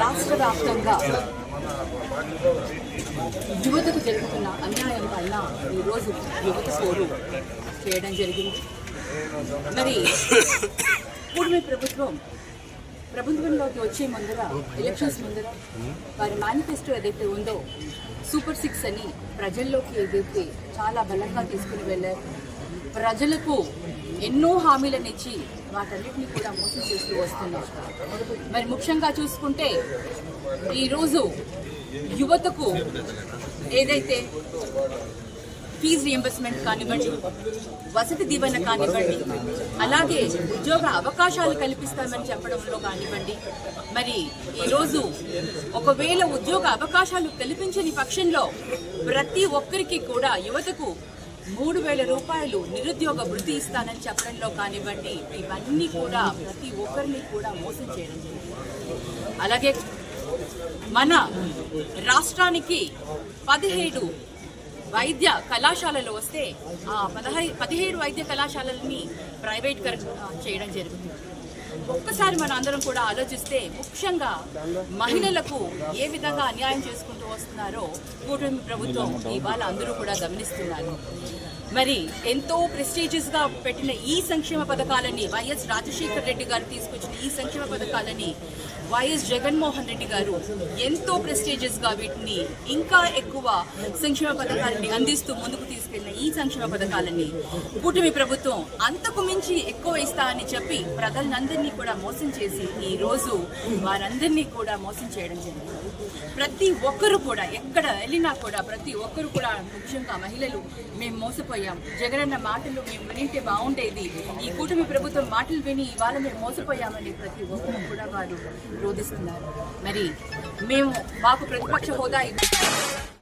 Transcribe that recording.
రాష్ట్ర వ్యాప్తంగా యువతకు జరుగుతున్న అన్యాయం వల్ల ఈరోజు యువత సోరు చేయడం జరిగింది. మరి కూడమి ప్రభుత్వం ప్రభుత్వంలోకి వచ్చే ముందర ఎలక్షన్స్ ముందర వారి మేనిఫెస్టో ఏదైతే ఉందో సూపర్ సిక్స్ అని ప్రజల్లోకి ఏదైతే చాలా బలంగా తీసుకుని వెళ్ళారు ప్రజలకు ఎన్నో హామీలను ఇచ్చి వాటన్నిటిని కూడా మోసం చేస్తూ వస్తున్నారు. మరి ముఖ్యంగా చూసుకుంటే ఈరోజు యువతకు ఏదైతే ఫీజు రియంబర్స్మెంట్ కానివ్వండి వసతి దీవెన కానివ్వండి అలాగే ఉద్యోగ అవకాశాలు కల్పిస్తామని చెప్పడంలో కానివ్వండి మరి ఈరోజు ఒకవేళ ఉద్యోగ అవకాశాలు కల్పించని పక్షంలో ప్రతి ఒక్కరికి కూడా యువతకు మూడు వేల రూపాయలు నిరుద్యోగ వృత్తి ఇస్తానని చెప్పడంలో కానివ్వండి ఇవన్నీ కూడా ప్రతి ఒక్కరిని కూడా మోసం చేయడం అలాగే మన రాష్ట్రానికి పదిహేడు వైద్య కళాశాలలో వస్తే ఆ పదహై పదిహేడు వైద్య కళాశాలల్ని ప్రైవేట్ చేయడం జరుగుతుంది. ఒక్కసారి మన అందరం కూడా ఆలోచిస్తే ముఖ్యంగా మహిళలకు ఏ విధంగా అన్యాయం చేసుకుంటూ వస్తున్నారో కూటమి ప్రభుత్వం ఇవాళ అందరూ కూడా గమనిస్తున్నారు. మరి ఎంతో ప్రెస్టీజియస్గా పెట్టిన ఈ సంక్షేమ పథకాలని వైఎస్ రాజశేఖర రెడ్డి గారు తీసుకొచ్చిన ఈ సంక్షేమ పథకాలని వైఎస్ జగన్మోహన్ రెడ్డి గారు ఎంతో ప్రెస్టీజియస్గా వీటిని ఇంకా ఎక్కువ సంక్షేమ పథకాలని అందిస్తూ ముందుకు తీసుకెళ్ళిన ఈ సంక్షేమ పథకాలని కూటమి ప్రభుత్వం అంతకు మించి ఎక్కువ ఇస్తా అని చెప్పి ప్రజలందరినీ కూడా మోసం చేసి ఈ రోజు వారందరినీ కూడా మోసం చేయడం జరిగింది. ప్రతి ఒక్కరు కూడా ఎక్కడ వెళ్ళినా కూడా ప్రతి ఒక్కరు కూడా ముఖ్యంగా మహిళలు మేము మోసపోయాం. జగనన్న మాటలు మేము వినింటే బాగుండేది. ఈ కూటమి ప్రభుత్వం మాటలు విని ఇవాళ మేము మోసపోయామని ప్రతి ఒక్కరు కూడా వారు రోధిస్తున్నారు. మరి మేము మాకు ప్రతిపక్ష హోదా ఇవ్వ-